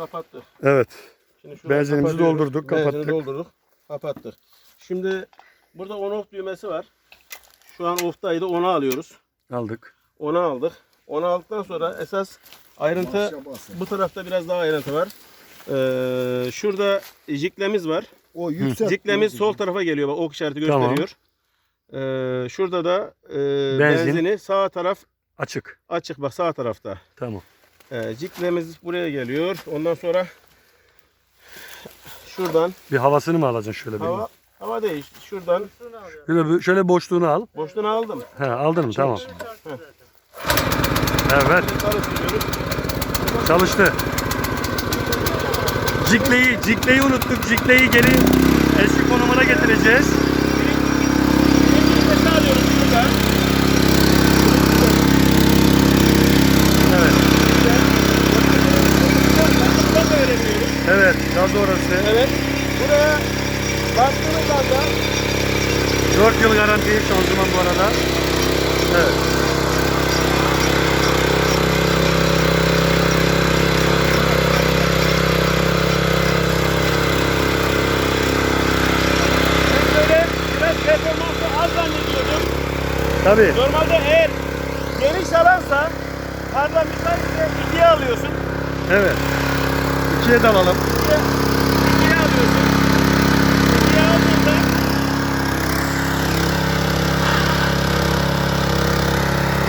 Kapattık. Evet. Şimdi şurayı Benzinimizi doldurduk, Benzini kapattık. doldurduk, kapattık. Şimdi burada on off düğmesi var. Şu an off'taydı, onu alıyoruz. Aldık. Onu aldık. Onu aldıktan sonra esas ayrıntı bu tarafta biraz daha ayrıntı var. Ee, şurada jiklemiz var. O yüksek. Jiklemiz sol tarafa geliyor. Bak ok işareti Tamam. gösteriyor. Ee, şurada da e, Benzin. benzini sağ taraf Açık. açık. Bak sağ tarafta. Tamam. Ee, jiklemiz buraya geliyor. Ondan sonra şuradan Bir havasını mı alacaksın şöyle bir? hava hava değil. Şuradan Şöyle, bir- şöyle boşluğunu al. boşluğunu aldım. He, aldın mı? Tamam. Evet. Çalıştı. Cikleyi, cikleyi unuttuk. Cikleyi geri eski konumuna getireceğiz. Nefes alıyoruz şurada. Evet. Burada böyle yapıyoruz. Evet. Gaz orası. Evet. Buraya bastığınız anda 4 yıl garanti şanzıman bu arada. Evet. ben böyle biraz performansı az zannediyordum. Tabii. Normalde eğer geniş alansa karda müsaitse ikiye alıyorsun. Evet. İkiye dalalım. İkiye alıyorsun. İkiye aldığında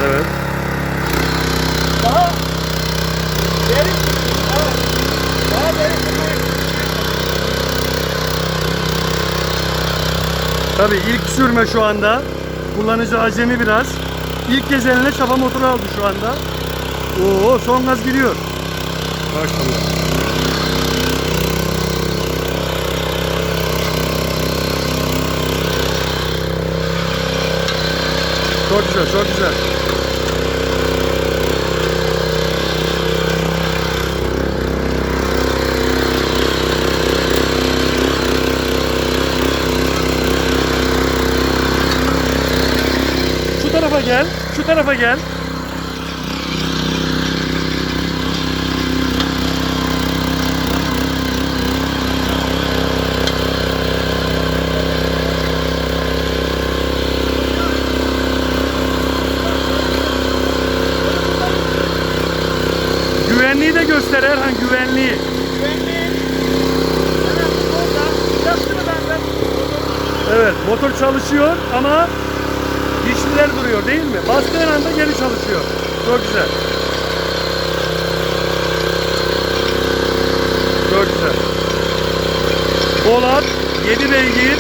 Evet. daha derin tutuyor. Daha, daha derin tutuyor. Tabii ilk sürme şu anda. Kullanıcı acemi biraz. İlk kez eline çapa motoru aldı şu anda. Oo son gaz gidiyor. Maşallah. Çok güzel, çok güzel. Şu tarafa gel, şu tarafa gel. Güvenliği de göster Erhan, güvenliği. Evet, motor çalışıyor ama dişliler duruyor değil mi? Bastığın anda geri çalışıyor. Çok güzel. Çok güzel. Polat, 7 beygir,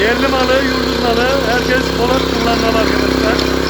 yerli malı, yurduz malı. Herkes Polat kullanmalı arkadaşlar.